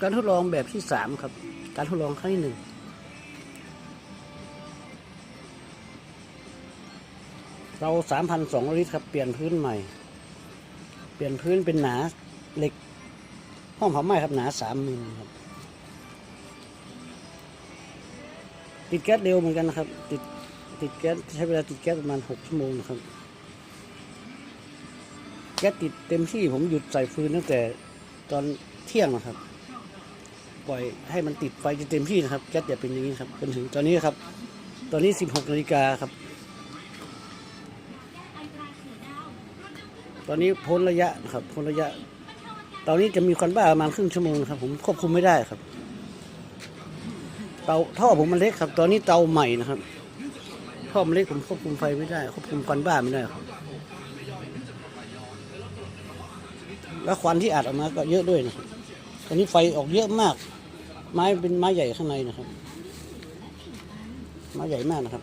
การทดลองแบบที่สามครับ การทดลองครั้งที่หนึ่งเราสามพันสองลิตรครับ เปลี่ยนพื้นใหม่ เปลี่ยนพื้นเป็นหนาเหล็ก ห้องเผาไหม้ครับหนาสามมิลครับ ติดแก๊สเร็วเหมือนกันนะครับ ติดติดแก๊สใช้เวลาติดแก๊สประมาณหกชั่วโมงนะครับ แก๊สติดเต็มที่ผมหยุดใส่ฟืนตั้งแต่ตอนเที่ยงนะครับ ปล่อยให้มันติดไฟจนเต็มที่นะครับแก๊สอย่าเป็นอย่างนี้ครับจนถึงตอนนี้ครับ ตอนนี้ 16นาฬิกาครับ ตอนนี้พ้นระยะครับพ้นระยะ ตอนนี้จะมีควันบ้าประมาณครึ่งชั่วโมงครับ ผมควบคุมไม่ได้ครับ เตาท่อผมมันเล็กครับ ตอนนี้เตาใหม่นะครับท่อมันเล็กผมควบคุมไฟไม่ได้ควบคุมควันบ้าไม่ได้ครับแล้วควันที่อัดออกมาก็เยอะด้วยนะครับตอนนี้ไฟออกเยอะมาก ไม้เป็นไม้ใหญ่ข้างในนะครับ ไม้ใหญ่มากนะครับ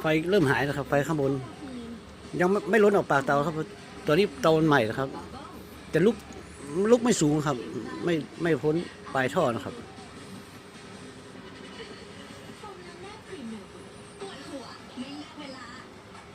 ไฟเริ่มหายแล้วครับ ไฟข้างบน ยังไม่ไม่ล้นออกปากเตาครับ ตัวนี้เตาใหม่นะครับ แต่ลุกลุกไม่สูงครับ ไม่ไม่พ้นปลายท่อนะครับ